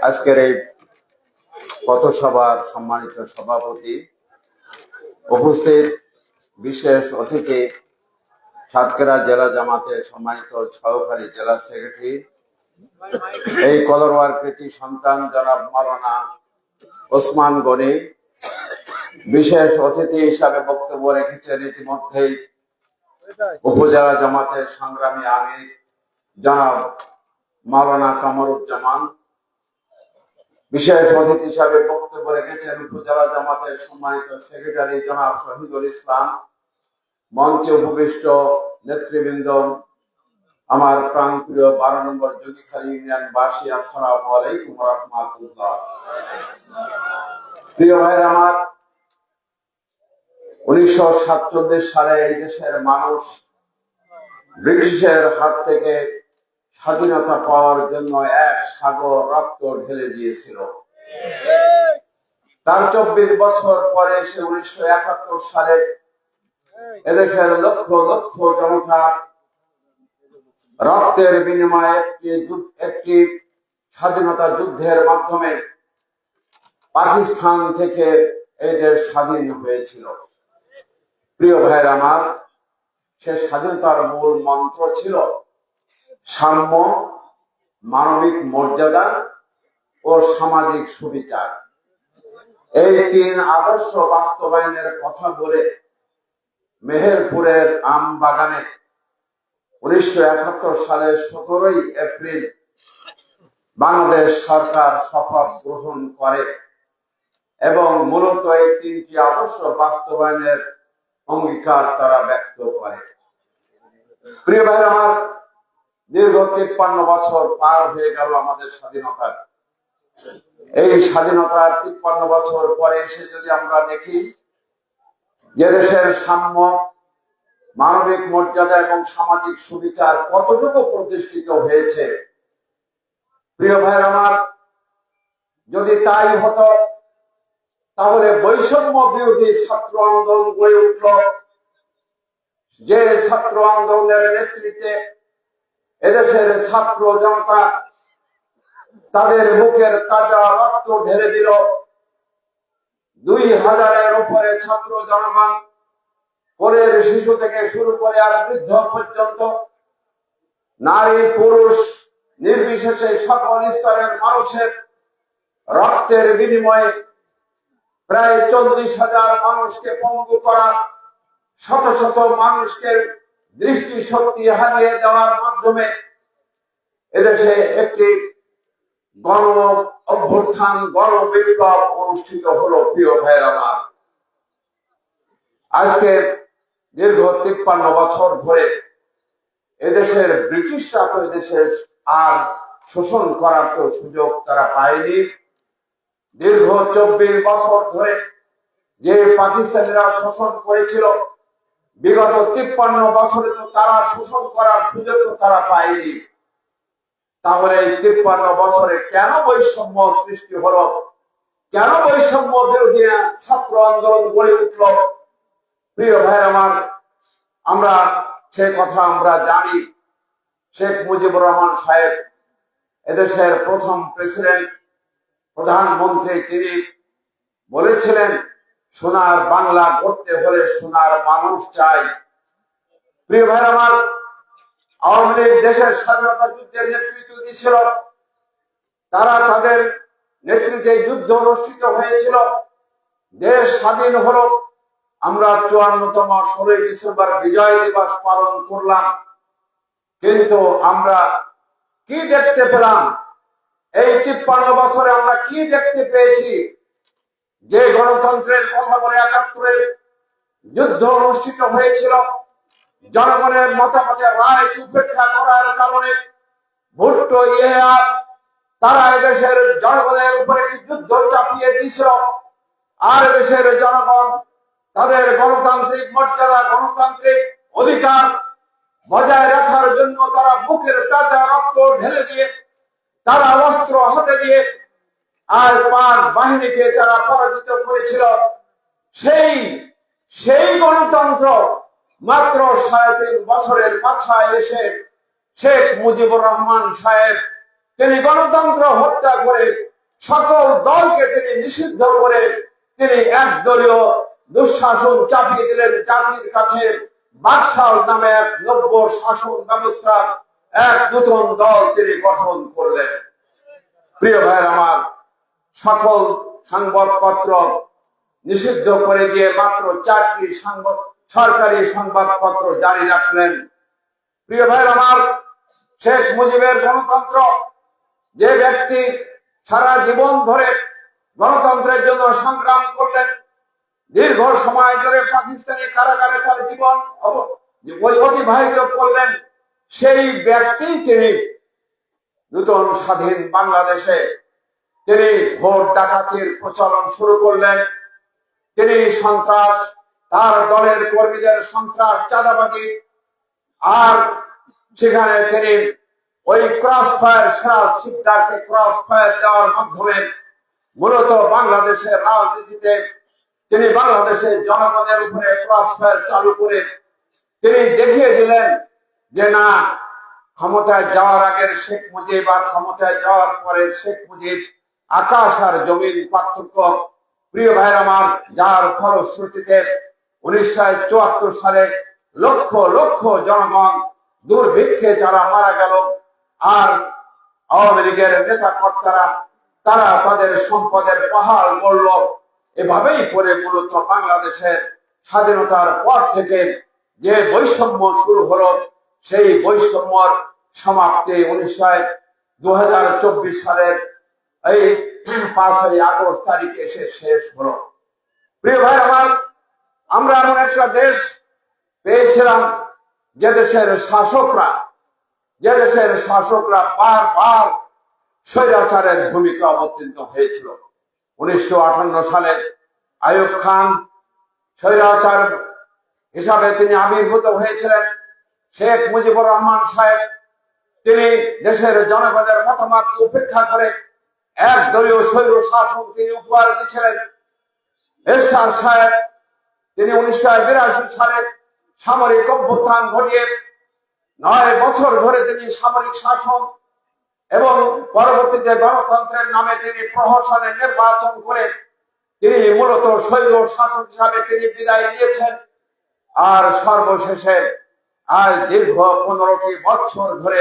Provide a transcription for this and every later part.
আজকের এই পথসভার সম্মানিত সভাপতি উপস্থিত বিশেষ অতিথি সাতক্ষীরা জেলা জামাতের সম্মানিত সহকারী জেলা সেক্রেটারি, এই কলরওয়ার কৃতি সন্তান জনাব মাওলানা ওসমান গনি। বিশেষ অতিথি হিসাবে বক্তব্য রেখেছেন ইতিমধ্যেই উপজেলা জামাতের সংগ্রামী আমির জনাব মাওলানা কামরুজ্জামান। বিশেষ অতিথি হিসাবে বক্তব্য রেখেছেন উপজেলা জামাতের সম্মানিত সেক্রেটারি জনাব শহীদুল ইসলাম। মঞ্চে উপবিষ্ট নেতৃবৃন্দ, আমার প্রাণ প্রিয় বারো নম্বর জুদিখালী ইউনিয়ন বাসী, আসসালাম আলাইকুম রহমাতুল্লাহ। প্রিয় ভাইয়ের, আমার উনিশশো সাতচল্লিশ সালে এই দেশের মানুষ ব্রিটিশের হাত থেকে স্বাধীনতা পাওয়ার জন্য এক সাগর রক্ত ঢেলে দিয়েছিল। তার চব্বিশ বছর পরে সে উনিশশো একাত্তর সালে এদেশের লক্ষ লক্ষ জনতা রক্তের বিনিময়ে একটি একটি স্বাধীনতা যুদ্ধের মাধ্যমে পাকিস্তান থেকে এই দেশ স্বাধীন হয়েছিল। প্রিয় ভাইয়ের আমার সে স্বাধীনতার মূল মন্ত্র ছিল সাম্য, মানবিক মর্যাদা ও সামাজিক সুবিচার। এই তিন আদর্শ বাস্তবায়নের কথা বলে মেহেরপুরের আম বাগানে উনিশশো একাত্তর সালের সতেরোই এপ্রিল বাংলাদেশ সরকার শপথ গ্রহণ করে এবং মূলত এই তিনটি আদর্শ বাস্তবায়নের অঙ্গীকার তারা ব্যক্ত করে। প্রিয় ভাই আমার, দীর্ঘ তিপ্পান্ন বছর পার হয়ে গেল আমাদের স্বাধীনতার এই স্বাধীনতার তিপ্পান্ন বছর পরে এসে যদি আমরা দেখি যে দেশের সাম্য, মানবিক মর্যাদা এবং সামাজিক সুবিচার কতটুকু প্রতিষ্ঠিত হয়েছে, প্রিয় ভাইয়ের আমার, যদি তাই হতো তাহলে বৈষম্য বিরোধী ছাত্র আন্দোলন গড়ে উঠল। যে ছাত্র আন্দোলনের নেতৃত্বে এদেশের ছাত্র জনতা তাদের মুখের তাজা রক্ত ঢেলে দিল। দুই হাজারের উপরে ছাত্র জনগণ কোলের শিশু থেকে শুরু করে আর বৃদ্ধ পর্যন্ত নারী, পুরুষ, নির্বিশেষে সকল স্তরের মানুষের রক্তের বিনিময়ে প্রায় চল্লিশ হাজার মানুষকে পঙ্গু করা, শত শত মানুষকে দৃষ্টি শক্তি হারিয়ে দেওয়ার মাধ্যমে এদেশে একটি গণ অভ্যুত্থান, গণ বিপ্লব অনুষ্ঠিত হলো, প্রিয় ভাইয়ের আজকে দীর্ঘ তিপ্পান্ন বছর ধরে এদেশের ব্রিটিশরা তো এদেশের আর শোষণ করার তো সুযোগ তারা পায়নি। দীর্ঘ চব্বিশ বছর ধরে যে পাকিস্তানিরা শোষণ করেছিল, বিগত তিপ্পান্ন বছরে তো তারা শোষণ করার সুযোগ তারা পায়নি। তাহলে এই তিপ্পান্ন বছরে কেন বৈষম্য সৃষ্টি হলো? কেন বৈষম্য বিরোধী ছাত্র আন্দোলন গড়ে উঠল? প্রিয় ভাই আমার, আমরা সে কথা আমরা জানি। শেখ মুজিবুর রহমান সাহেব এদেশের প্রথম প্রেসিডেন্ট প্রধানমন্ত্রী তিনি বলেছিলেন, সোনার বাংলা করতে হলে সোনার মানুষ চাই। প্রিয় ভাই আমার, আওয়ামী লীগ দেশের স্বাধীনতা যুদ্ধের নেতৃত্ব দিয়েছিল। তারা তাদের নেতৃত্বে যুদ্ধ অনুষ্ঠিত হয়েছিল। দেশ স্বাধীন হলো। আমরা চুয়ান্নতম ষোলোই ডিসেম্বর বিজয় দিবস পালন করলাম। কিন্তু আমরা কি দেখতে পেলাম? এই তিপ্পান্ন বছরে আমরা কি দেখতে পেয়েছি? যে গণতন্ত্রের কথা বলে একাত্তরের যুদ্ধ অনুষ্ঠিত হয়েছিল, জনগণের মতামতের রায় উপেক্ষা করার কারণে ভুট্টো, ইয়া, তারা এদেশের জনগণের উপরে একটি যুদ্ধ চাপিয়ে দিয়েছিল। আর এদেশের জনগণ তাদের গণতান্ত্রিক মর্যাদা, গণতান্ত্রিক অধিকার বজায় রাখার জন্য তারা বুকের তাজা রক্ত ঢেলে দিয়ে তারা অস্ত্র হাতে দিয়ে আর পাক বাহিনীকে তারা পরাজিত করেছিল। সেই সেই গণতন্ত্র মাত্র সাড়ে তিন বছরের মাথায় এসে শেখ মুজিবুর রহমান সাহেব তিনি গণতন্ত্র হত্যা করে সকল দলকে তিনি নিষিদ্ধ করে তিনি একদলীয় দুঃশাসন চাপিয়ে দিলেন জাতির কাছে বাকশাল নামে এক নব্য শাসন ব্যবস্থা এক নতুন দল তিনি গঠন করলেন। প্রিয় ভাইয়ের আমার, সকল সংবাদপত্র নিষিদ্ধ করে দিয়ে মাত্র চারটি সরকারি সংবাদপত্র জারি রাখলেন। প্রিয় ভাইয়ের আমার, শেখ মুজিবের গণতন্ত্র, যে ব্যক্তি সারা জীবন ধরে গণতন্ত্রের জন্য সংগ্রাম করলেন, দীর্ঘ সময় ধরে পাকিস্তানি কারাগারে তার জীবন অতিবাহিত করলেন সেই ব্যক্তি তিনি নূতন স্বাধীন বাংলাদেশে তিনি ভোট ডাকাতির প্রচলন শুরু করলেন, তিনি সন্ত্রাস, তার দলের কর্মীদের সন্ত্রাস, চাঁদাবাজি, আর সেখানে তিনি ওই ক্রস ফায়ার সেরা সিদ্ধার্থে ক্রস ফায়ার দেওয়ার মাধ্যমে মূলত বাংলাদেশের রাজনীতিতে তিনি বাংলাদেশের জনগণের উপরে ক্রস ফায়ার চালু করে তিনি দেখিয়ে দিলেন যে না, ক্ষমতায় যাওয়ার আগের শেখ মুজিব আর ক্ষমতায় যাওয়ার পরের শেখ মুজিব আকাশ আর জমিন পার্থক্য। প্রিয় ভাইয়ের আমার, যার ফলশ্রুতিতে উনিশশো চুয়াত্তর সালে লক্ষ লক্ষ জনগণ দুর্ভিক্ষে যারা মারা গেল আর আওয়ামী লীগের নেতা কর্তারা তারা তাদের সম্পদের পাহাড় গড়ল। এভাবেই করে মূলত বাংলাদেশের স্বাধীনতার পর থেকে যে বৈষম্য শুরু হলো সেই বৈষম্যর সমাপ্তি উনিশশো দু হাজার চব্বিশ সালের এই পাঁচই আগস্ট তারিখে এসে শেষ হলো। প্রিয় ভাই আমার, আমরা এমন একটা দেশ পেয়েছিলাম যে দেশের শাসকরা, যে দেশের শাসকরা বারবার স্বৈরাচারের ভূমিকা অবতীর্ণ হয়েছিল। উনিশশো সালে আয়ুব খান স্বৈরাচার হিসাবে তিনি আবির্ভূত হয়েছিলেন। শেখ মুজিবুর রহমান সাহেব, তিনি দেশের জনগণের মতামতকে উপেক্ষা করে এক দলীয় স্বৈর শাসন তিনি উপহার দিয়েছিলেন। এরশাদ সাহেব, তিনি উনিশশো বিরাশি সালে সামরিক অভ্যুত্থান ঘটিয়ে নয় বছর ধরে তিনি সামরিক শাসন এবং পরবর্তীতে গণতন্ত্রের নামে তিনি প্রহসনের নির্বাচন করে তিনি মূলত শৈল শাসন হিসাবে তিনি বিদায় দিয়েছেন আর সর্বশেষে আজ দীর্ঘ পনেরোটি বছর ধরে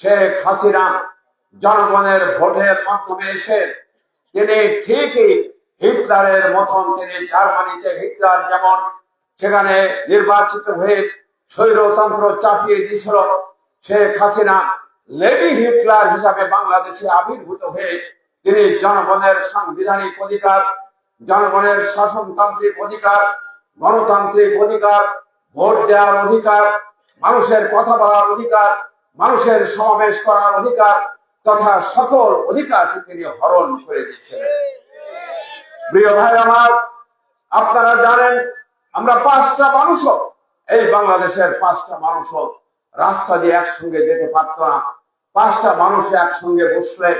শেখ হাসিনা জনগণের ভোটের মাধ্যমে এসে তিনি ঠিকই হিটলারের মতন তিনি জার্মানিতে হিটলার যেমন সেখানে নির্বাচিত হয়ে স্বৈরতন্ত্র চাপিয়ে দিয়েছিল, শেখ হাসিনা লেডি হিটলার হিসাবে বাংলাদেশে আবির্ভূত হয়ে তিনি জনগণের সাংবিধানিক অধিকার, জনগণের শাসনতান্ত্রিক অধিকার, গণতান্ত্রিক অধিকার ভোট দেওয়ার অধিকার, মানুষের কথা বলার অধিকার, মানুষের সমাবেশ করার অধিকার তথা সকল অধিকার তিনি হরণ করে দিয়েছিলেন প্রিয় ভাই আমার, আপনারা জানেন, আমরা পাঁচটা মানুষও এই বাংলাদেশের পাঁচটা মানুষও রাস্তা দিয়ে একসঙ্গে যেতে পারতো না। পাঁচটা মানুষ একসঙ্গে বসলে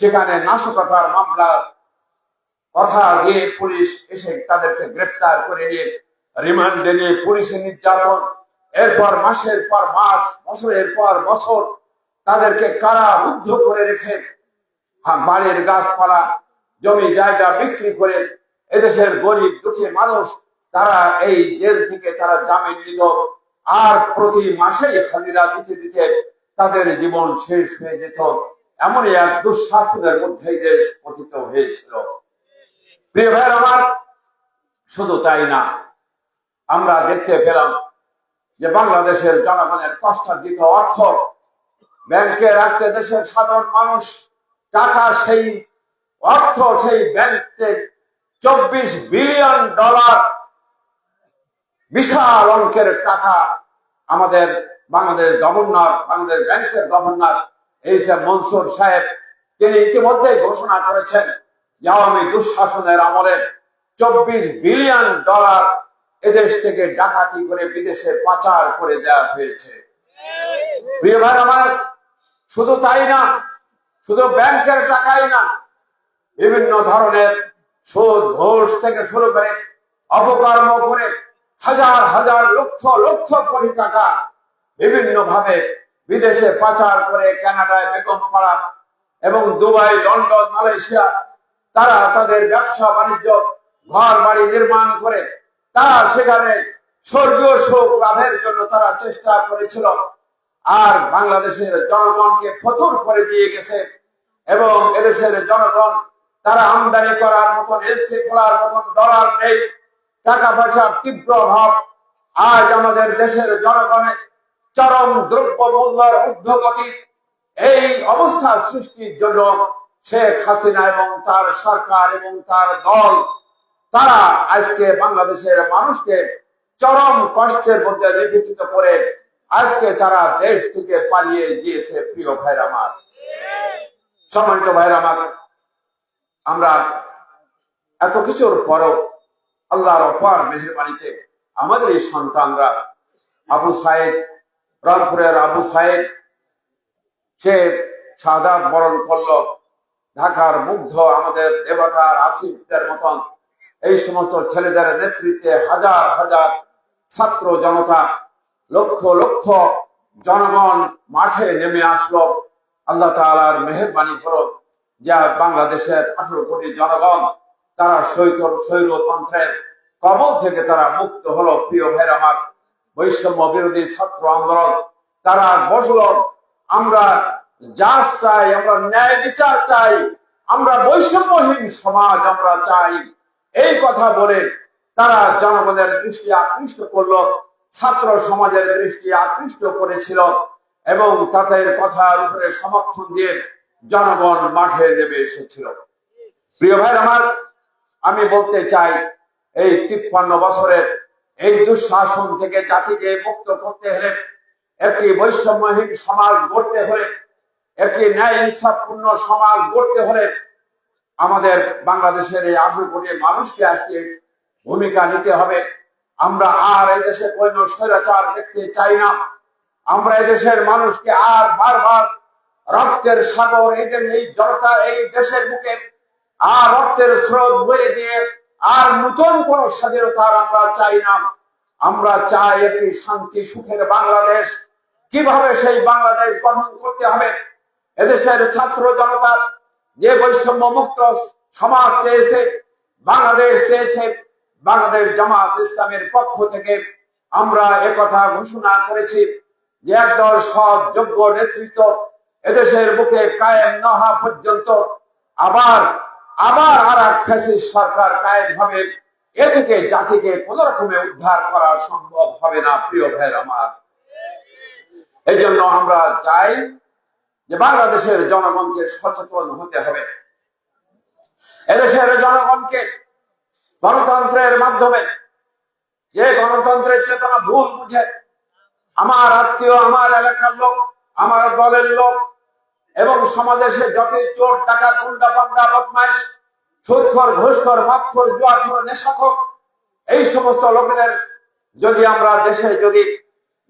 সেখানে নাশকতার মামলা কথা দিয়ে পুলিশ এসে তাদেরকে গ্রেপ্তার করে নিয়ে রিমান্ডে নিয়ে পুলিশের নির্যাতন, এরপর মাসের পর মাস, বছরের পর বছর তাদেরকে কারারুদ্ধ করে রেখে বাড়ির গাছপালা, জমি জায়গা বিক্রি করে এদেশের গরিব, দুঃখী মানুষ, তারা এই জেল থেকে তারা জামিন নিত। আর প্রতি মাসেই হাজিরা দিতে দিতে তাদের জীবন শেষ হয়ে যেত। এমনই এক দুঃশাসনের মধ্যেই দেশ পতিত হয়েছিল। প্রিয় ভাইয়ের আমার, শুধু তাই না আমরা দেখতে পেলাম যে বাংলাদেশের জনগণের কষ্টার্জিত অর্থ ব্যাংকে রাখতে দেশের সাধারণ মানুষ টাকা সেই অর্থ সেই ব্যাংকে চব্বিশ বিলিয়ন ডলার বিশাল অঙ্কের টাকা আমাদের বাংলাদেশ গভর্নর, বাংলাদেশ ব্যাংকের গভর্নর এই যে মনসুর সাহেব, তিনি ইতিমধ্যে ঘোষণা করেছেন যে আওয়ামী দুঃশাসনের আমলে চব্বিশ বিলিয়ন ডলার এদেশ থেকে ডাকাতি করে বিদেশে পাচার করে দেওয়া হয়েছে। আমার, শুধু তাই না, শুধু ব্যাংকের টাকাই না, বিভিন্ন ধরনের সুদ, ঘোষ থেকে শুরু করে অপকর্ম করে হাজার হাজার লক্ষ লক্ষ কোটি টাকা বিভিন্ন ভাবে বিদেশে পাচার করে কানাডায় বেগম পাড়া এবং দুবাই, লন্ডন, মালয়েশিয়া, তারা তাদের ব্যবসা বাণিজ্য ঘর বাড়ি নির্মাণ করে তারা সেখানে স্বর্গীয় সুখ লাভের জন্য তারা চেষ্টা করেছিল। আর বাংলাদেশের জনগণকে ফতুর করে দিয়ে গেছে এবং এদেশের জনগণ তারা আমদানি করার মতন, এলসি খোলার মতন ডলার নেই টাকা পয়সার তীব্র অভাব। আজ আমাদের দেশের জনগণের চরম দ্রব্য মূল্যের ঊর্ধ্বগতি। এই অবস্থা সৃষ্টির জন্য শেখ হাসিনা এবং তার সরকার এবং তার দল তারা আজকে বাংলাদেশের মানুষকে চরম কষ্টের মধ্যে নিবেদিত করে আজকে তারা দেশ থেকে পালিয়ে গিয়েছে, প্রিয় ভাইরা সম্মানিত ভাইরা আমার এত কিছুর পরও আল্লাহর অপার মেহরবানিতে আমাদের এই সন্তানরা, আবু সাহেব রংপুরের আবু সাহেব সে সাদাত বরণ করল, ঢাকার মুগ্ধ আমাদের দেবতার আসিফদের মতন এই সমস্ত ছেলেদের নেতৃত্বে হাজার হাজার ছাত্র জনতা, লক্ষ লক্ষ জনগণ মাঠে নেমে আসলো। আল্লাহ তাআলার মেহরবানি হলো যা বাংলাদেশের আঠারো কোটি জনগণ তারা স্বৈতর স্বৈরতন্ত্রের কবল থেকে তারা মুক্ত হলো। প্রিয় ভাইয়ের আমার বৈষম্য বিরোধী ছাত্র আন্দোলন, তারা বসল, আমরা জাস চাই, আমরা ন্যায় বিচার চাই, আমরা বৈষম্যহীন সমাজ আমরা চাই। এই কথা বলে তারা জনগণের দৃষ্টি আকৃষ্ট করল, ছাত্র সমাজের দৃষ্টি আকৃষ্ট করেছিল এবং তাদের কথার উপরে সমর্থন দিয়ে জনগণ মাঠে নেমে এসেছিল। প্রিয় ভাই আমার, আমি বলতে চাই, এই তিপ্পান্ন বছরের এই দুঃশাসন থেকে জাতিকে মুক্ত করতে হলে একটি বৈষম্যহীন সমাজ গড়তে হলে, একটি ন্যায় ইনসাফপূর্ণ সমাজ গড়তে হলে আমাদের বাংলাদেশের এই আঠারো কোটি মানুষকে আজকে ভূমিকা নিতে হবে। আমরা আর এই দেশে কোন স্বৈরাচার দেখতে চাই না। আমরা এদেশের মানুষকে আর বারবার রক্তের সাগর এদের এই জনতা এই দেশের বুকে, আর রক্তের স্রোত বয়ে দিয়ে আর নতুন কোন স্বাধীনতার আমরা চাই না। আমরা চাই একটি শান্তি, সুখের বাংলাদেশ। কীভাবে সেই বাংলাদেশ গঠন করতে হবে? এদেশের ছাত্র জনতা যে বৈষম্য মুক্ত সমাজ চেয়েছে, বাংলাদেশ চেয়েছে, বাংলাদেশ জামাত ইসলামের পক্ষ থেকে আমরা একথা ঘোষণা করেছি যে একদল সৎ, যোগ্য নেতৃত্ব এদেশের বুকে কায়েম না পর্যন্ত আবার আবার আর এক সরকার কায়েম হবে, এ থেকে জাতিকে কোন রকমে উদ্ধার করা সম্ভব হবে না, প্রিয় ভাইয়ের আমার। এই জন্য আমরা চাই যে বাংলাদেশের জনগণকে সচেতন হতে হবে। এদেশের জনগণকে গণতন্ত্রের মাধ্যমে যে গণতন্ত্রের চেতনা ভুল বুঝে, আমার আত্মীয়, আমার এলাকার লোক, আমার দলের লোক এবং সমাজে সে যতই চোর টাকা গুন্ডা পান্ডা বদমাইশ সুদখর ঘুষখর মদখর জুয়াখর, নেশাখর, এই সমস্ত লোকেদের যদি আমরা দেশে যদি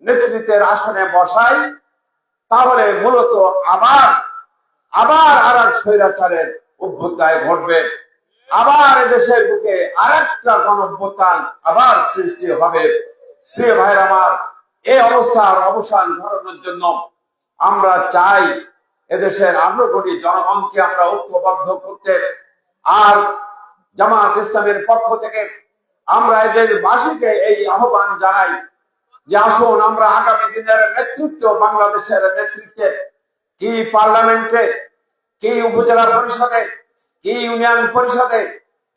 নেতৃত্বের আসনে বসাই তাহলে মূলত আবার আবার আর এক স্বৈরাচারের অভ্যুত্থায় ঘটবে। আবার এদেশের বুকে আর একটা গণভ্যুত্থান আবার সৃষ্টি হবে। প্রিয় ভাইয়ের আমার, এই অবস্থার অবসান ঘটানোর জন্য আমরা চাই এদেশের আঠারো কোটি জনগণকে আমরা ঐক্যবদ্ধ করতে। আর জামাত ইসলামের পক্ষ থেকে আমরা এদের বাসীকে এই আহ্বান জানাই যে আসুন, আমরা আগামী দিনের নেতৃত্ব বাংলাদেশের নেতৃত্বে, কি পার্লামেন্টে, কি উপজেলা পরিষদে, কি ইউনিয়ন পরিষদে,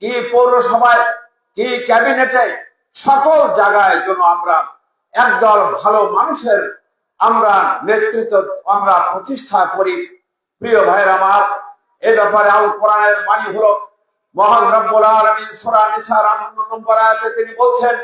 কি পৌরসভায়, কি ক্যাবিনেটে, সকল জায়গায় যেন আমরা একদল ভালো মানুষের আমরা নেতৃত্ব, আমরা প্রতিষ্ঠা করি। প্রিয় ভাইয়ের আমার, এ ব্যাপারে আল কোরআনের বাণী হলো, মহান রব্বুল আলামিন সূরা নিসার 58 নম্বর তিনি বলছেন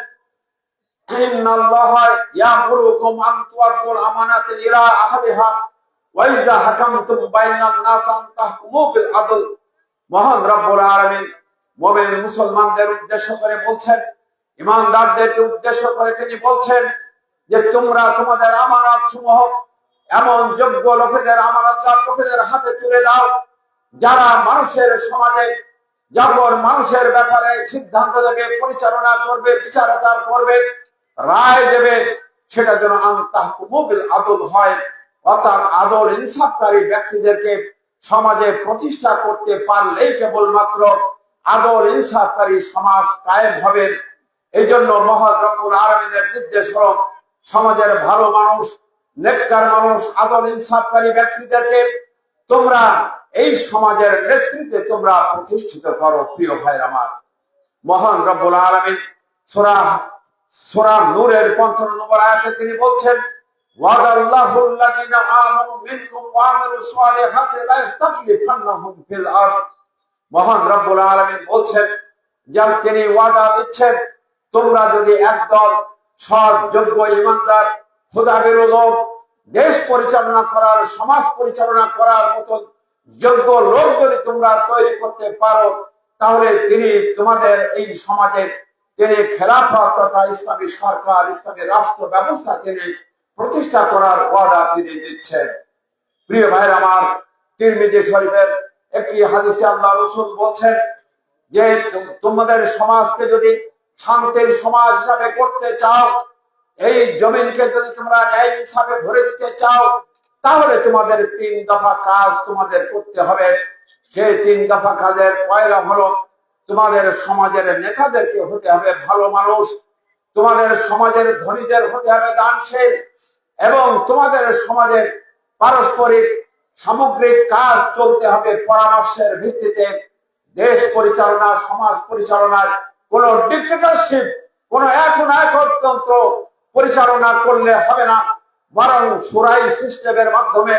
মুসলমানদের উদ্দেশ্য করে বলছেন, ইমানদারদেরকে উদ্দেশ্য করে তিনি বলছেন যে তোমরা তোমাদের আমানত সমূহ এমন যোগ্য লোকেদের আমানতদার লোকেদের হাতে তুলে দাও, যারা মানুষের সমাজে যখন মানুষের ব্যাপারে সিদ্ধান্ত দেবে পরিচালনা করবে, বিচার আচার করবে রায় দেবে, সেটা যেন আন্তাহকুমুবিল আদল হয়। অর্থাৎ আদল ইনসাফকারী ব্যক্তিদেরকে সমাজে প্রতিষ্ঠা করতে পারলেই কেবলমাত্র আদল ইনসাফকারী সমাজ কায়েম হবে। এই জন্য মহৎ রব্বুল আলমিনের নির্দেশ হল, সমাজের ভালো মানুষ, নেককার মানুষ, আদল ইনসাফকারী ব্যক্তিদেরকে তোমরা এই সমাজের নেতৃত্বে তোমরা প্রতিষ্ঠিত করো, প্রিয় ভাইর আমার। মহান রব্বুল আলমিন, সোরা সোরা নূরের পঞ্চান্ন নম্বর আয়াতে তিনি বলছেন বলছেন তিনি দিচ্ছেন, তোমরা যদি একদল সৎ যোগ্য ইমানদার খোদা বিরোধক দেশ পরিচালনা করার, সমাজ পরিচালনা করার মতন যোগ্য লোক যদি তোমরা তৈরি করতে পারো, তাহলে তিনি তোমাদের এই সমাজের তিনি খেলাফত তথা ইসলামী সরকার, ইসলামী রাষ্ট্র ব্যবস্থা তিনি প্রতিষ্ঠা করার ওয়াদা তিনি দিচ্ছেন। প্রিয় ভাইয়ের আমার, তিরমিজি শরীফের একটি হাদিসে আল্লাহ রসুল বলছেন যে তোমাদের সমাজকে যদি শান্তির সমাজ হিসাবে করতে চাও, এই জমিনকে যদি তোমরা ন্যায় হিসাবে ভরে দিতে চাও, তাহলে তোমাদের তিন দফা কাজ তোমাদের করতে হবে। সেই তিন দফা কাজের পয়লা হলো তোমাদের সমাজের নেতাদেরকে হতে হবে ভালো মানুষ। তোমাদের সমাজের ধনীদের হতে হবে দানশীল। এবং তোমাদের সমাজের পারস্পরিক সামগ্রিক কাজ চলতে হবে পরামর্শের ভিত্তিতে। দেশ পরিচালনা, সমাজ পরিচালনার কোন ডিক্টেটরশিপ কোন এখন একতন্ত্র পরিচালনা করলে হবে না। বরং সুরাই সিস্টেমের মাধ্যমে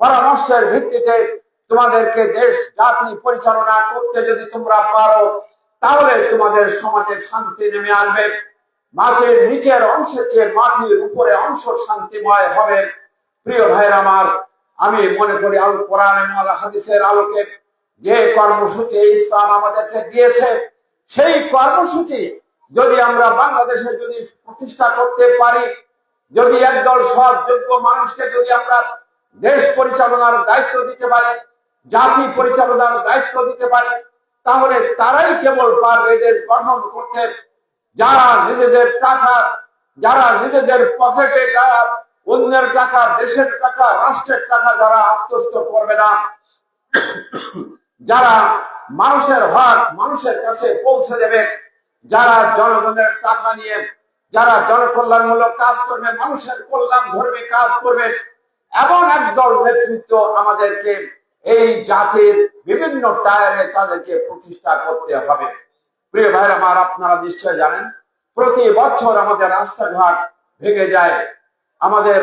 পরামর্শের ভিত্তিতে তোমাদেরকে দেশ, জাতি পরিচালনা করতে যদি তোমরা পারো, তাহলে তোমাদের সমাজে শান্তি নেমে আসবে। মাছের নিচের অংশের চেয়ে মাটির উপরে অংশ শান্তিময় হবে। প্রিয় ভাইয়ের আমার, আমি মনে করি আল কোরআন হাদিসের আলোকে যে কর্মসূচি ইসলাম আমাদেরকে দিয়েছে, সেই কর্মসূচি যদি আমরা বাংলাদেশে যদি প্রতিষ্ঠা করতে পারি, যদি একদল সৎ যোগ্য মানুষকে যদি আমরা দেশ পরিচালনার দায়িত্ব দিতে পারি জাতি পরিচালনার দায়িত্ব দিতে পারি, তাহলে তারাই কেবল পারবে দেশ গঠন করতে। যারা নিজেদের টাকা, যারা নিজেদের পকেটে যারা অন্যের টাকা, দেশের টাকা, রাষ্ট্রের টাকা যারা আত্মস্থ করবে না। যারা মানুষের হক মানুষের কাছে পৌঁছে দেবে, যারা জনগণের টাকা নিয়ে, যারা জনকল্যাণমূলক কাজ করবে, মানুষের কল্যাণ ধর্মী কাজ করবে, এমন একদল নেতৃত্ব আমাদেরকে এই জাতির বিভিন্ন টায়ারে তাদেরকে প্রতিষ্ঠা করতে হবে। প্রিয় ভাইরা, আমার আপনারা নিশ্চয় জানেন, প্রতি বছর আমাদের রাস্তাঘাট ভেঙে যায়। আমাদের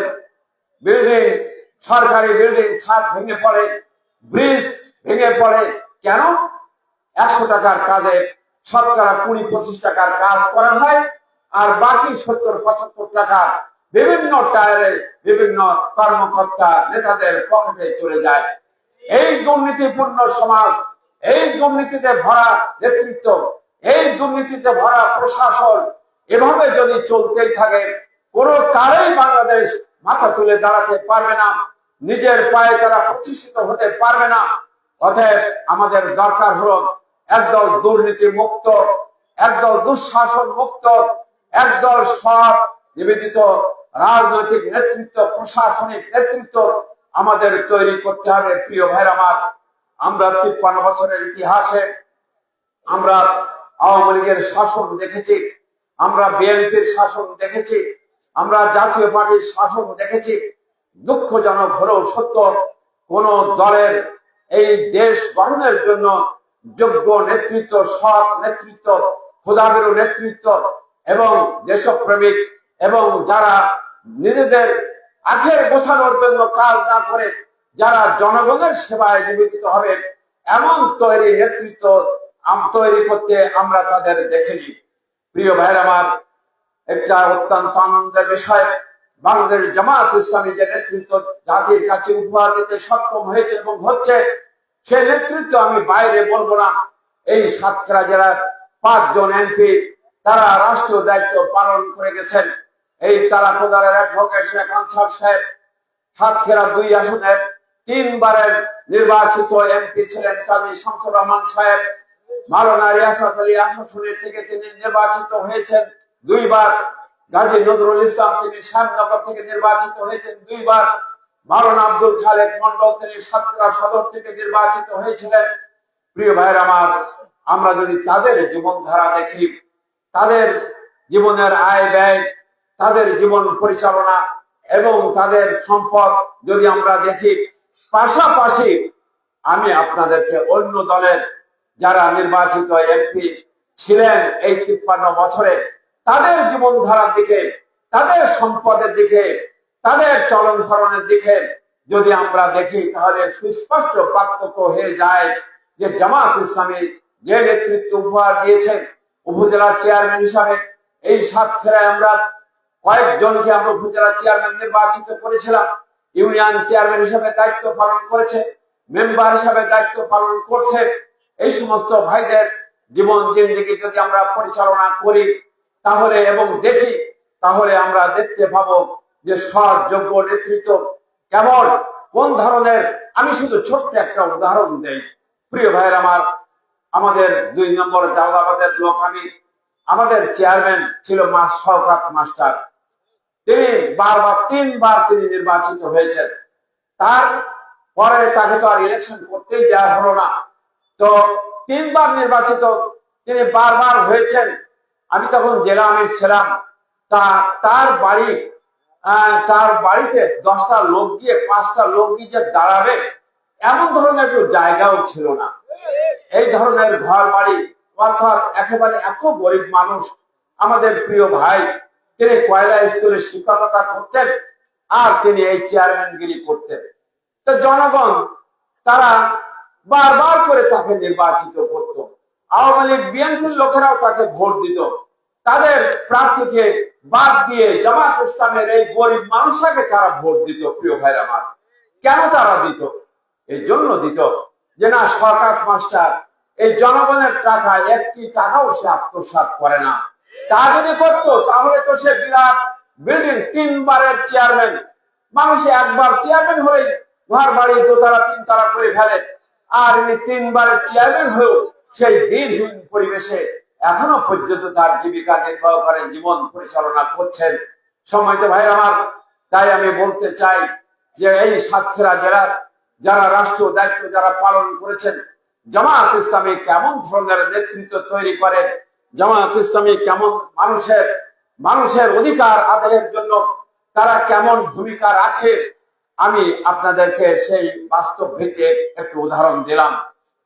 বিল্ডিং সরকারি বিল্ডিং ছাদ ভেঙে পড়ে ব্রিজ ভেঙে পড়ে। কেন? একশো টাকার কাজে শতকরা কুড়ি, পঁচিশ টাকার কাজ করা হয়, আর বাকি সত্তর, পঁচাত্তর টাকা বিভিন্ন টায়ারে বিভিন্ন কর্মকর্তা, নেতাদের পকেটে চলে যায়। এই দুর্নীতিপূর্ণ সমাজ, এই দুর্নীতিতে ভরা নেতৃত্ব, এই দুর্নীতিতে ভরা প্রশাসন এভাবে যদি চলতেই থাকে, কোনো কারেই বাংলাদেশ মাথা তুলে দাঁড়াতে পারবে না, নিজের পায়ে তারা প্রতিষ্ঠিত হতে পারবে না। অতএব আমাদের দরকার হলো একদল দুর্নীতি মুক্ত, একদল দুঃশাসন মুক্ত, একদল সৎ, নিবেদিত রাজনৈতিক নেতৃত্ব, প্রশাসনিক নেতৃত্ব আমাদের তৈরি করতে হবে। প্রিয় ভাইর আমার, আমরা তিপ্পান্ন বছরের ইতিহাসে আমরা আওয়ামী লীগের শাসন দেখেছি, আমরা বিএনপির শাসন দেখেছি, আমরা জাতীয় পার্টির শাসন দেখেছি। দুঃখজনক হলেও সত্য, কোন দলের এই দেশ গঠনের জন্য যোগ্য নেতৃত্ব, সৎ নেতৃত্ব ক্ষুদাবের নেতৃত্ব এবং দেশপ্রেমিক এবং যারা নিজেদের আখের গোছানোর জন্য কাজ না করে যারা জনগণের সেবায় নিবেদিত হবে, এমন তৈরি নেতৃত্ব তৈরি করতে আমরা তাদের দেখেনি। প্রিয় ভাইয়ের আমার, একটা অত্যন্ত আনন্দের বিষয়, বাংলাদেশ জামাত ইসলামী যে নেতৃত্ব জাতির কাছে উপহার দিতে সক্ষম হয়েছে এবং হচ্ছে, সে নেতৃত্ব আমি বাইরে বলব না। এই সাতক্ষীরা জেলার পাঁচজন এমপি, তারা রাষ্ট্রীয় দায়িত্ব পালন করে গেছেন। এই তালাকোদারের অ্যাডভোকেট শেখ আনসার সাহেব, সাতক্ষীরা দুই আসনের তিনবারের নির্বাচিত এমপি ছিলেন কাজী শামসুর রহমান সাহেব। মাওলানা রিয়াসত আলী আসনের থেকে তিনি নির্বাচিত হয়েছেন দুইবার। গাজী নজরুল ইসলাম তিনি শ্যামনগর থেকে নির্বাচিত হয়েছেন দুইবার। মাওলানা আব্দুল খালেক মন্ডল তিনি সাতক্ষীরা সদর থেকে নির্বাচিত হয়েছিলেন। প্রিয় ভাইয়ের আমার, আমরা যদি তাদের জীবনধারা দেখি, তাদের জীবনের আয় ব্যয় তাদের জীবন পরিচালনা এবং তাদের সম্পদ যদি আমরা দেখি, পাশাপাশি আমি আপনাদেরকে অন্য দলের যারা নির্বাচিত এমপি ছিলেন এই তিপ্পান্ন বছরে, তাদের জীবনধারার দিকে, তাদের সম্পদের দিকে, তাদের চলন ফলনের দিকে যদি আমরা দেখি, তাহলে সুস্পষ্ট পার্থক্য হয়ে যায় যে জামাত ইসলামী যে নেতৃত্ব উপহার দিয়েছেন, উপজেলা চেয়ারম্যান হিসাবে, এই সাতক্ষীরায় আমরা কয়েকজনকে আমরা উপজেলা চেয়ারম্যান নির্বাচিত করেছিলাম। ইউনিয়ন চেয়ারম্যান হিসাবে দায়িত্ব পালন করেছে মেম্বার হিসাবে দায়িত্ব পালন করছে। এই সমস্ত ভাইদের জীবন জিন্দিগি যদি আমরা পরিচালনা করি, তাহলে এবং দেখি, তাহলে আমরা দেখতে পাবো যে সৎ যোগ্য নেতৃত্ব কেমন, কোন ধরনের। আমি শুধু ছোট্ট একটা উদাহরণ দেই। প্রিয় ভাইয়ের আমার, আমাদের দুই নম্বর জালাবাদের লোক আমি, আমাদের চেয়ারম্যান ছিল মা শওকাত মাস্টার। তিনি বারবার, তিনবার তিনি নির্বাচিত হয়েছেন। তার পরে তাকে তো আর ইলেকশন করতেই দেওয়া হলো না। তো তিনবার নির্বাচিত তিনি বারবার হয়েছেন। আমি তখন জেলা আমির ছিলাম। তা, তার বাড়ি তার বাড়িতে দশটা লোক গিয়ে, পাঁচটা লোক গিয়ে যে দাঁড়াবে, এমন ধরনের একটু জায়গাও ছিল না। এই ধরনের ঘর বাড়ি অর্থাৎ একেবারে এত গরিব মানুষ, আমাদের প্রিয় ভাই তিনি কয়লা স্কুলে শিক্ষকতা করতেন আর তিনি এই চেয়ারম্যানগিরি করতেন। তো জনগণ, তারা বারবার করে তাকে নির্বাচিত করত। আওয়ামী লীগ, বিএনপির লোকেরাও তাকে ভোট দিত। তাদের প্রার্থীকে বাদ দিয়ে জামাত ইসলামের এই গরিব মানুষটাকে তারা ভোট দিত, প্রিয় ভাইরা আমার। কেন তারা দিত? এই জন্য দিত যে না সরকার মাস্টার, এই জনগণের টাকা একটি টাকাও সে আত্মসাৎ করে না। তা যদি করতো, তাহলে তো সে বিরাট বিল্ডিং তিনবারের চেয়ারম্যান মানুষ একবার চেয়ারম্যান হয়ে ঘর, বাড়ি, দোতলা, তিনতলা করে ফেলে। আর ইনি তিনবারের চেয়ারম্যান হয়েও সেই দিনহীন পরিবেশে এখনও পর্যন্ত তার জীবিকা নির্বাহ করেন, জীবন পরিচালনা করছেন। সময়ত ভাই আমার, তাই আমি বলতে চাই যে এই সাতক্ষীরা জেলার যারা রাষ্ট্র দায়িত্ব যারা পালন করেছেন জামাত ইসলামী কেমন ধরনের নেতৃত্ব তৈরি করে জামাত ইসলামী কেমন মানুষের মানুষের অধিকার আদায়ের জন্য তারা কেমন ভূমিকা রাখে, আমি আপনাদেরকে সেই বাস্তব ভিত্তিক একটু উদাহরণ দিলাম।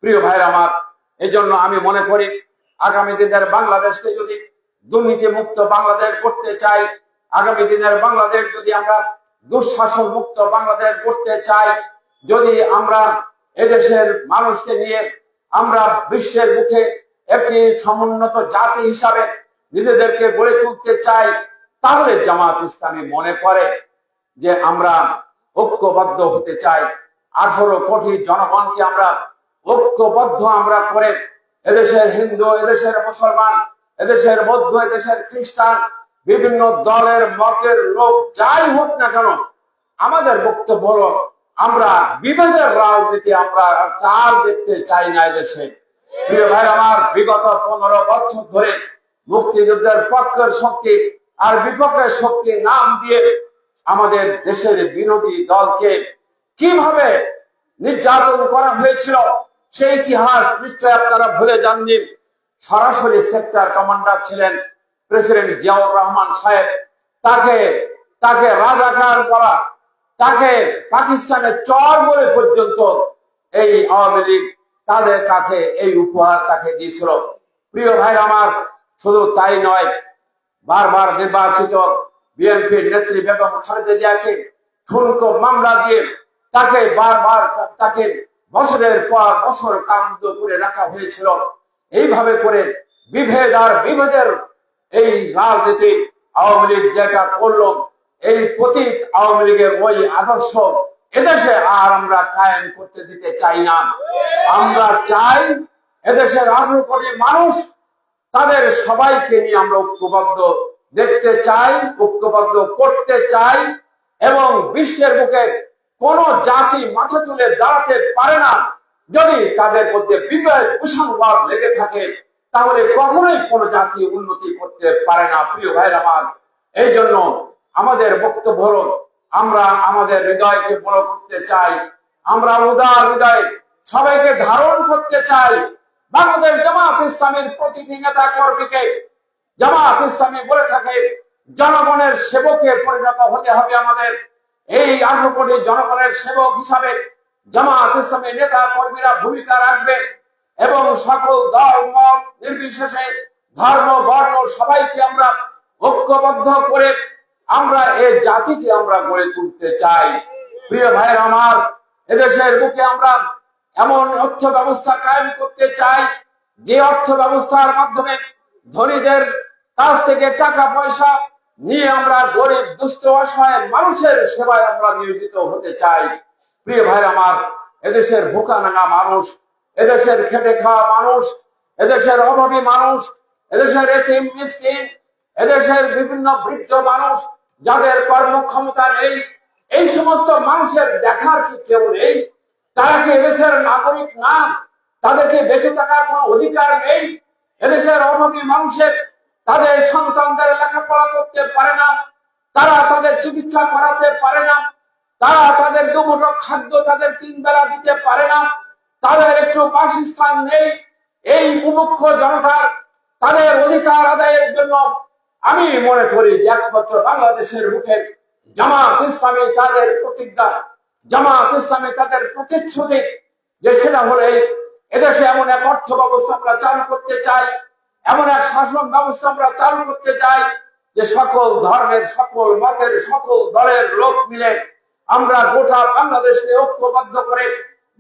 প্রিয় ভাইর আমার এই জন্য আমি মনে করি, আগামী দিনের বাংলাদেশকে যদি দুর্নীতি মুক্ত বাংলাদেশ করতে চাই, আগামী দিনের বাংলাদেশ যদি আমরা দুঃশাসন মুক্ত বাংলাদেশ করতে চাই, যদি আমরা এদেশের মানুষকে নিয়ে আমরা বিশ্বের মুখে একটি সমুন্নত জাতি হিসাবে নিজেদেরকে গড়ে তুলতে চাই, তাহলে জামাত ইসলামী মনে করে যে আমরা ঐক্যবদ্ধ হতে চাই। আঠারো কোটি জনগণকে আমরা ঐক্যবদ্ধ আমরা করে এদেশের হিন্দু, এদেশের মুসলমান, এদেশের বৌদ্ধ, এদেশের খ্রিস্টান, বিভিন্ন দলের, মতের লোক যাই হোক না কেন, আমাদের বক্তব্য হলো, আমরা বিভেদের রাজনীতি আমরা কার দেখতে চাই না এদেশে? প্রিয় ভাই আমার, বিগত পনেরো বছর ধরে মুক্তিযুদ্ধের পক্ষের শক্তি আর বিপক্ষের শক্তি নাম দিয়ে আমাদের দেশের বিরোধী দলকে কীভাবে নির্যাতন করা হয়েছিল, সেই ইতিহাস নিশ্চয় আপনারা ভুলে যাননি। সরাসরি সেক্টর কমান্ডার ছিলেন প্রেসিডেন্ট জিয়াউর রহমান সাহেব। তাকে তাকে রাজাকার বলা, তাকে পাকিস্তানের চর বলে পর্যন্ত এই আওয়ামী লীগ তাদের কাছে এই উপহার তাকে দিয়েছিল। প্রিয় ভাই আমার, শুধু তাই নয়, বারবার নির্বাচিত বিএনপির নেত্রী বেগম খালেদা জিয়াকে ঠুনকো মামলা দিয়ে তাকে বারবার তাকে বছরের পর বছর কারান্ত করে রাখা হয়েছিল। এইভাবে করে বিভেদ আর বিভেদের এই রাজনীতি আওয়ামী লীগ যেটা করল, এই পতীত আওয়ামী লীগের ওই আদর্শ এদেশে আর আমরা কায়েম করতে দিতে চাই না। আমরা চাই এদেশের আঠারো কোটি মানুষ তাদের সবাইকে নিয়ে আমরা ঐক্যবদ্ধ দেখতে চাই, ঐক্যবদ্ধ করতে চাই এবং বিশ্বের বুকে কোন জাতি মাথা তুলে দাঁড়াতে পারে না। যদি তাদের মধ্যে বিভেদ, কুসংবাদ লেগে থাকে, তাহলে কখনোই কোন জাতি উন্নতি করতে পারে না, প্রিয় ভাইয়ের আমার। এই জন্য আমাদের বক্তব্য হলো আমরা আমাদের হৃদয়কে বড় করতে চাই। আমরা উদার হৃদয় সবাইকে ধারণ করতে চাই। বাংলাদেশ জামাত ইসলামের প্রতিটি নেতা কর্মীকে জামাত ইসলামী বলে থাকে, জনগণের সেবকে পরিণত হতে হবে আমাদের। এই আঠারো কোটি জনগণের সেবক হিসাবে জামাত ইসলামী নেতা কর্মীরা ভূমিকা রাখবে এবং সকল দল, মত, নির্বিশেষে ধর্ম, বর্ণ সবাইকে আমরা ঐক্যবদ্ধ করে আমরা এই জাতিকে আমরা গড়ে তুলতে চাই। প্রিয় ভাইয়ের আমার, এদেশের বুকে আমরা এমন অর্থ ব্যবস্থা কায়েম করতে চাই, যে অর্থ ব্যবস্থার মাধ্যমে ধনীদের কাছ থেকে টাকা পয়সা নিয়ে আমরা গরিব, দুস্থ, অসহায় মানুষের সেবায় আমরা নিয়োজিত হতে চাই। প্রিয় ভাই আমার, এদেশের ভোকা নাঙা মানুষ, এদেশের খেটে খাওয়া মানুষ, এদেশের অভাবী মানুষ, এদেশের এতিম, মিসকিন, এদেশের বিভিন্ন বৃদ্ধ মানুষ যাদের কর্মক্ষমতা নেই, এই সমস্ত মানুষের দেখার কি কেউ নেই? তারা কি এদেশের নাগরিক না? তাদেরকে বেঁচে থাকার কোনো অধিকার নেই? এদেশের অভাবী মানুষের, তাদের সন্তানদের লেখাপড়া করতে পারে না। তারা তাদের চিকিৎসা করাতে পারে না। তারা তাদের দুমুঠো খাদ্য তাদের তিন বেলা দিতে পারে না। তাদের একটু বাসস্থান নেই। এই মুমুক্ষ জনতার তাদের অধিকার আদায়ের জন্য আমি মনে করি যে একমাত্র বাংলাদেশের মুখে জামাত ইসলামী তাদের প্রতিজ্ঞা, জামাত ইসলামী তাদের প্রতিশ্রুতি যে সেটা হলে এদেশে এমন এক অর্থ ব্যবস্থা আমরা চালু করতে চাই, এমন এক শাসন ব্যবস্থা আমরা চালু করতে চাই যে সকল ধর্মের, সকল মতের, সকল দলের লোক মিলে আমরা গোটা বাংলাদেশকে ঐক্যবদ্ধ করে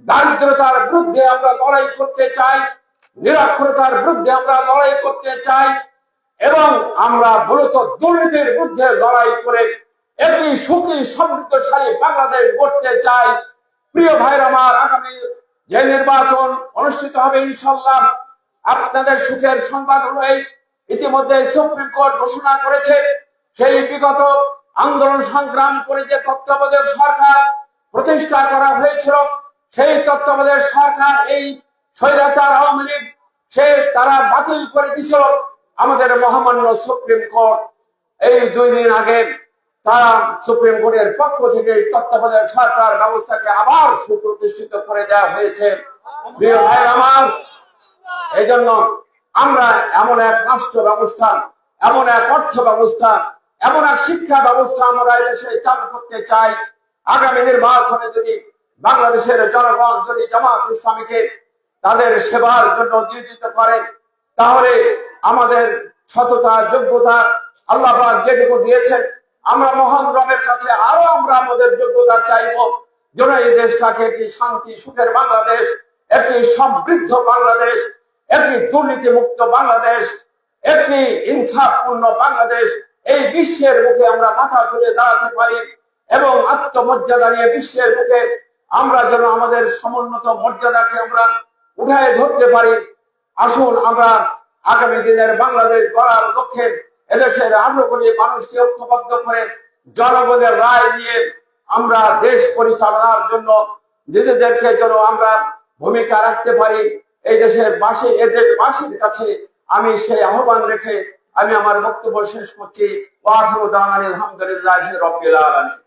দারিদ্রতার বিরুদ্ধে আমরা লড়াই করতে চাই, নিরক্ষরতার বিরুদ্ধে আমরা লড়াই করতে চাই এবং আমরা মূলত দুর্নীতির বিরুদ্ধে লড়াই করে একটি সুখী, সমৃদ্ধশালী বাংলাদেশ গড়তে চাই। প্রিয় ভাইর আমার আগামী যে নির্বাচন অনুষ্ঠিত হবে ইনশাল্লাহ আপনাদের সুখের সংবাদ হলো এই। ইতিমধ্যে সুপ্রিম কোর্ট ঘোষণা করেছে, সেই বিগত আন্দোলন সংগ্রাম করে যে তত্ত্বাবধায়ক সরকার প্রতিষ্ঠা করা হয়েছিল, সেই তত্ত্বাবধায়ক সরকার এই স্বৈরাচার আওয়ামী লীগ, সে তারা বাতিল করে দিছিল আমাদের মহামান্য সুপ্রিম কোর্ট এই দুই দিন আগে তারা সুপ্রিম কোর্টের পক্ষ থেকে তত্ত্বাবধায়ক সরকার ব্যবস্থাকে আবার সুপ্রতিষ্ঠিত করে দেওয়া হয়েছে। প্রিয় ভাই আমার এই জন্য আমরা এমন এক রাষ্ট্র ব্যবস্থা, এমন এক অর্থ ব্যবস্থা, এমন এক শিক্ষা ব্যবস্থা আমরা এদেশে চালু করতে চাই। আগামী নির্বাচনে যদি বাংলাদেশের জনগণ, যদি জামাত ইসলামীকে তাদের সেবার জন্য নিয়োজিত করে, তাহলে আমাদের সততা, যোগ্যতা আল্লাহ যেটুকু দিয়েছেন, আমরা মহান রবের কাছে আরও আমরা আমাদের যোগ্যতা চাইব। যেন এই দেশটাকে একটি শান্তি, সুখের বাংলাদেশ, একটি সমৃদ্ধ বাংলাদেশ, একটি দুর্নীতি মুক্ত বাংলাদেশ, একটি ইনসাফপূর্ণ বাংলাদেশ। এই বিশ্বের মুখে আমরা মাথা তুলে দাঁড়াতে পারি এবং আত্মমর্যাদা নিয়ে বিশ্বের মুখে আমরা যেন আমাদের সমুন্নত মর্যাদাকে আমরা উঠায় ধরতে পারি। আসুন আমরা আগামী দিনের বাংলাদেশ গড়ার লক্ষ্যে এদেশের আঠারো মানুষকে ঐক্যবদ্ধ করে জনগণের রায় নিয়ে আমরা দেশ পরিচালনার জন্য নিজেদেরকে যেন আমরা ভূমিকা রাখতে পারি, এই দেশের বাসী এদের বাসীর কাছে আমি সেই আহ্বান রেখে আমি আমার বক্তব্য শেষ করছি। আলহামদুলিল্লাহ রবিল আলমী